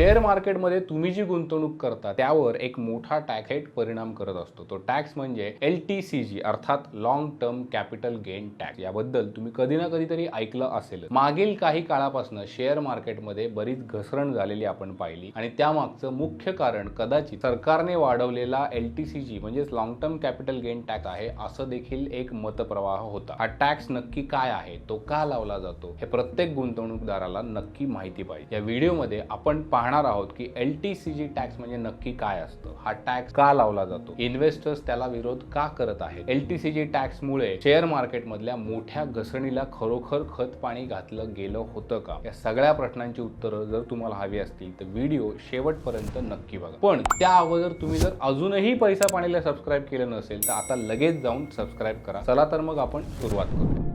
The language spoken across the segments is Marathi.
शेअर मार्केटमध्ये तुम्ही जी गुंतवणूक करता त्यावर एक मोठा टॅक्स परिणाम करत असतो. तो टॅक्स म्हणजे एल टी सी जी अर्थात long term capital gain tax याबद्दल तुम्ही कधी ना कधीतरी ऐकलं असेल मागील काही काळापासून शेअर मार्केटमध्ये बरीच घसरण झालेली आपण पाहिली आणि त्यामागचं मुख्य कारण कदाचित सरकारने वाढवलेला एल टी सी जी म्हणजेच long term capital gain tax आहे असं देखील एक मतप्रवाह होता. हा टॅक्स नक्की काय आहे तो का लावला जातो हे प्रत्येक गुंतवणूकदाराला नक्की माहिती पाहिजे. या व्हिडिओमध्ये आपण पाहणार आहोत की L T C G tax म्हणजे नक्की काय असतं? हा टॅक्स का लावला जातो? इन्व्हेस्टर्स त्याला विरोध का करत आहेत? एल टी सी जी टॅक्समुळे शेअर मार्केटमधल्या मोठ्या घसरणीला खरोखर खत पाणी घातलं गेलं होतं का? या सगळ्या प्रश्नांची उत्तरं जर तुम्हाला हवी असतील तर व्हिडिओ शेवटपर्यंत नक्की बघा. पण त्या अगोदर तुम्ही जर अजूनही पैसा पाणीला सबस्क्राईब केलं नसेल तर आता लगेच जाऊन सबस्क्राईब करा. चला तर मग आपण सुरुवात करू.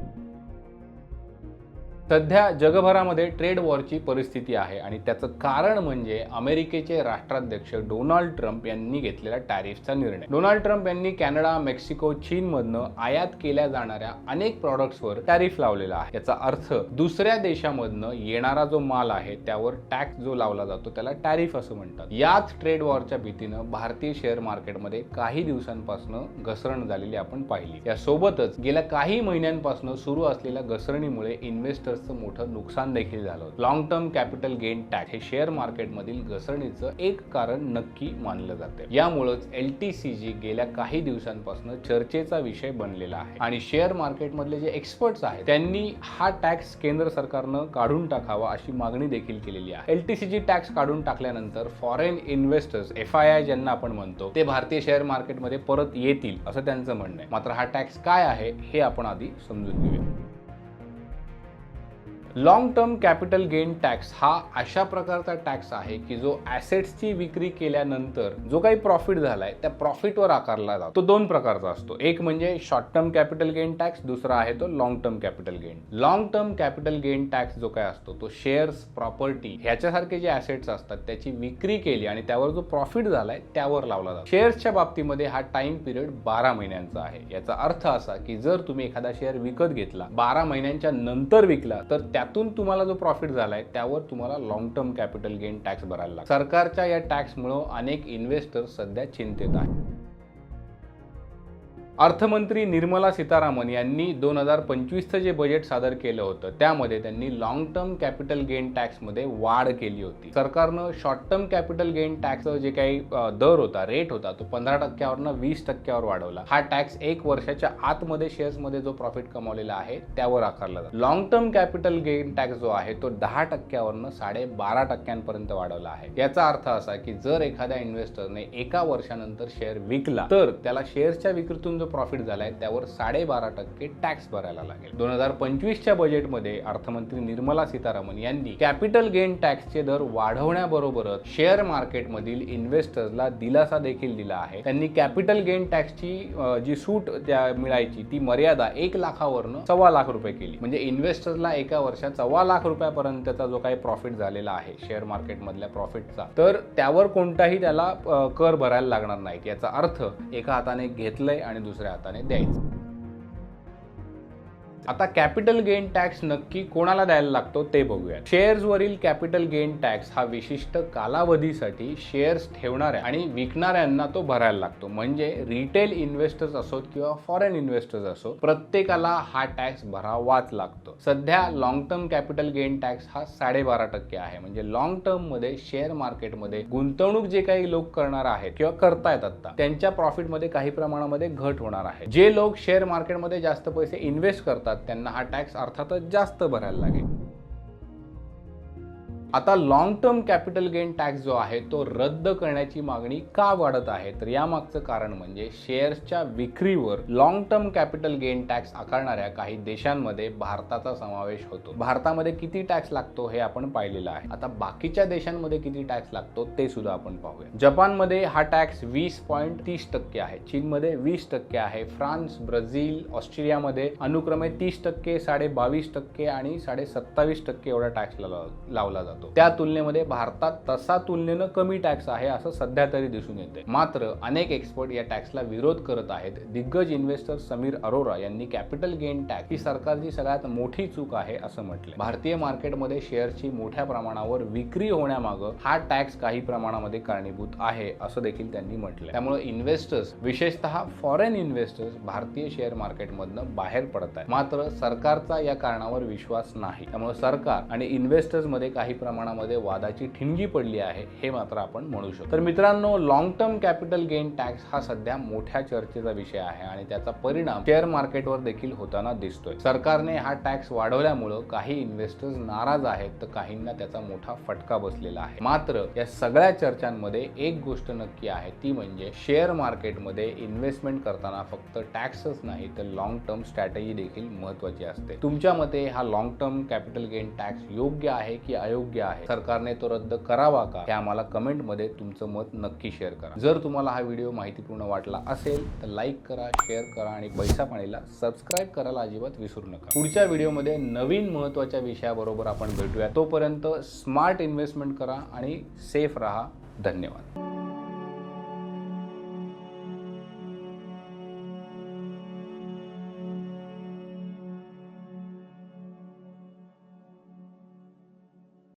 सध्या जगभरामध्ये ट्रेड वॉरची परिस्थिती आहे आणि त्याचं कारण म्हणजे अमेरिकेचे राष्ट्राध्यक्ष डोनाल्ड ट्रम्प यांनी घेतलेला टॅरिफचा निर्णय. डोनाल्ड ट्रम्प यांनी कॅनडा मेक्सिको चीनमधनं आयात केल्या जाणाऱ्या अनेक प्रॉडक्ट्सवर टॅरिफ लावलेला आहे. याचा अर्थ दुसऱ्या देशामधनं येणारा जो माल आहे त्यावर टॅक्स जो लावला जातो त्याला टॅरिफ असं म्हणतात. याच ट्रेड वॉरच्या भीतीनं भारतीय शेअर मार्केटमध्ये काही दिवसांपासून घसरण झालेली आपण पाहिली. यासोबतच गेल्या काही महिन्यांपासून सुरू असलेल्या घसरणीमुळे इन्व्हेस्टर शेअर्सचं मोठं नुकसान देखील झालं होतं. Long term capital gain tax हे शेअर मार्केटमधील घसरणीचं एक कारण नक्की मानलं जाते यामुळेच एल टी सी जी गेल्या काही दिवसांपासून चर्चेचा विषय बनलेला आहे. आणि शेअर मार्केटमधले जे एक्सपर्ट्स आहेत त्यांनी हा टॅक्स केंद्र सरकारनं काढून टाकावा अशी मागणी देखील केलेली आहे. L T C G tax काढून टाकल्यानंतर foreign investors F I I ज्यांना आपण म्हणतो ते भारतीय शेअर मार्केटमध्ये परत येतील असं त्यांचं म्हणणं आहे. मात्र हा टॅक्स काय आहे हे आपण आधी समजून घेऊया. Long term capital gain tax हा अशा प्रकारचा टॅक्स आहे की जो ॲसेट्सची विक्री केल्यानंतर जो काही प्रॉफिट झालाय त्या प्रॉफिटवर आकारला जातो. तो दोन प्रकारचा असतो. एक म्हणजे short term capital gain tax दुसरा आहे तो long term capital gain long term capital gain tax जो काय असतो तो शेअर्स प्रॉपर्टी ह्याच्यासारखे जे ॲसेट्स असतात त्याची विक्री केली आणि त्यावर जो प्रॉफिट झालाय त्यावर लावला जातो. शेअर्सच्या बाबतीमध्ये हा टाइम पिरियड बारा महिन्यांचा आहे. याचा अर्थ असा की जर तुम्ही एखादा शेअर विकत घेतला बारा महिन्यांच्या नंतर विकला तर त्या त्यातून तुम्हाला जो प्रॉफिट झालाय त्यावर तुम्हाला long term capital gain tax भरायला लागतो सरकारच्या या टॅक्समुळं अनेक इन्व्हेस्टर सध्या चिंतेत आहेत. अर्थमंत्री निर्मला सीतारामन यांनी दोन हजार पंचवीसचं जे बजेट सादर केलं होतं त्यामध्ये त्यांनी लॉंग टर्म कॅपिटल गेन टॅक्समध्ये वाढ केली होती. सरकारनं short term capital gain tax जे काही दर होता रेट होता तो पंधरा टक्क्यावरनं वीस टक्क्यावर वाढवला. हा टॅक्स एक वर्षाच्या आतमध्ये शेअर्समध्ये जो प्रॉफिट कमावलेला आहे त्यावर आकारला जातो. Long term capital gain tax जो आहे तो दहा टक्क्यावरनं साडे बारा टक्क्यांपर्यंत वाढवला आहे. याचा अर्थ असा की जर एखाद्या इन्व्हेस्टरने एका वर्षानंतर शेअर विकला तर त्याला शेअर्सच्या विक्रीतून जो प्रॉफिट झालाय त्यावर साडेबारा टक्के टॅक्स भरायला लागेल. दोन हजार पंचवीसच्या बजेटमध्ये अर्थमंत्री निर्मला सीतारामन यांनी कॅपिटल गेन टॅक्सचे दर वाढवण्याबरोबरच शेअर मार्केटमधील इन्व्हेस्टर्सला दिलासा देखील दिला आहे. त्यांनी कॅपिटल गेन टॅक्सची जी सूट त्या मिळायची ती मर्यादा एक लाखावरनं सव्वा लाख रुपये केली. म्हणजे इन्व्हेस्टर्सला एका वर्षात सव्वा लाख रुपयापर्यंतचा जो काही प्रॉफिट झालेला आहे शेअर मार्केटमधल्या प्रॉफिटचा तर त्यावर कोणताही त्याला कर भरायला लागणार नाहीत. याचा अर्थ एका हाताने घेतलंय आणि दुसऱ्या हाताने द्यायचं आता कॅपिटल गेन टॅक्स नक्की कोणाला द्यायला लागतो ते बघूया शेअर्सवरील कॅपिटल गेन टॅक्स हा विशिष्ट कालावधीसाठी शेअर्स ठेवणाऱ्या आणि विकणाऱ्यांना तो भरायला लागतो. म्हणजे रिटेल इन्व्हेस्टर्स असोत किंवा फॉरेन इन्व्हेस्टर्स असो प्रत्येकाला हा टॅक्स भरावाच लागतो. सध्या long term capital gain tax हा साडेबारा टक्के आहे. म्हणजे लॉंग टर्ममध्ये शेअर मार्केटमध्ये गुंतवणूक जे काही लोक करणार आहेत किंवा करतायत आता त्यांच्या प्रॉफिटमध्ये काही प्रमाणामध्ये घट होणार आहे. जे लोक शेअर मार्केटमध्ये जास्त पैसे इन्व्हेस्ट करतात त्यांना हा टॅक्स अर्थातच जास्त भरायला लागेल. आता long term capital gain tax जो आहे तो रद्द करण्याची मागणी का वाढत आहे? तर यामागचं कारण म्हणजे शेअर्सच्या विक्रीवर long term capital gain tax आकारणाऱ्या काही देशांमध्ये भारताचा समावेश होतो. भारतामध्ये किती टॅक्स लागतो हे आपण पाहिलेलं आहे. आता बाकीच्या देशांमध्ये किती टॅक्स लागतो ते सुद्धा आपण पाहूया. जपानमध्ये हा टॅक्स वीस पॉईंट तीस टक्के आहे. चीनमध्ये वीस टक्के आहे. फ्रान्स ब्राझील ऑस्ट्रेलियामध्ये अनुक्रमे तीस टक्के साडे बावीस टक्के आणि साडे सत्तावीस टक्के एवढा टॅक्स लावला जातो जातो. त्या तुलनेमध्ये भारतात तसा तुलनेनं कमी टॅक्स आहे असं सध्या तरी दिसून येते मात्र अनेक एक्सपर्ट या टॅक्सला विरोध करत आहेत. दिग्गज इन्व्हेस्टर समीर अरोरा यांनी कॅपिटल गेन टॅक्स ही सरकारची सगळ्यात मोठी चूक आहे असं म्हटलं भारतीय मार्केटमध्ये शेअरची मोठ्या प्रमाणावर विक्री होण्यामागं हा टॅक्स काही प्रमाणामध्ये कारणीभूत आहे असं देखील त्यांनी म्हटलं त्यामुळे इन्व्हेस्टर्स विशेषतः फॉरेन इन्व्हेस्टर्स भारतीय शेअर मार्केटमधनं बाहेर पडत आहेत मात्र सरकारचा या कारणावर विश्वास नाही. त्यामुळे सरकार आणि इन्व्हेस्टर्समध्ये काही प्रमाणामध्ये वादाची ठिणगी पडली आहे हे मात्र आपण म्हणू शकतो. तर मित्रांनो long term capital gain tax हा सध्या मोठ्या चर्चेचा विषय आहे आणि त्याचा परिणाम शेअर मार्केटवर देखील होताना दिसतोय. सरकारने हा टॅक्स वाढवल्यामुळं काही इन्व्हेस्टर्स नाराज आहेत तर काहींना त्याचा मोठा फटका बसलेला आहे. मात्र या सगळ्या चर्चांमध्ये एक गोष्ट नक्की आहे ती म्हणजे शेअर मार्केटमध्ये इन्व्हेस्टमेंट करताना फक्त टॅक्सच नाही तर लॉंग टर्म स्ट्रॅटेजी देखील महत्वाची असते. तुमच्या मते हा long term capital gain tax योग्य आहे की अयोग्य? आहे. सरकारने तो रद्द करावा का? हे आम्हाला कमेंटमध्ये तुमचं मत नक्की शेअर करा. जर तुम्हाला हा व्हिडिओ माहितीपूर्ण वाटला असेल तर लाईक करा शेअर करा आणि पैसा पाणीला सबस्क्राईब करायला अजिबात विसरू नका. पुढच्या व्हिडिओमध्ये नवीन महत्त्वाच्या विषयाबरोबर आपण भेटूया. तोपर्यंत स्मार्ट इन्व्हेस्टमेंट करा आणि सेफ राहा. धन्यवाद.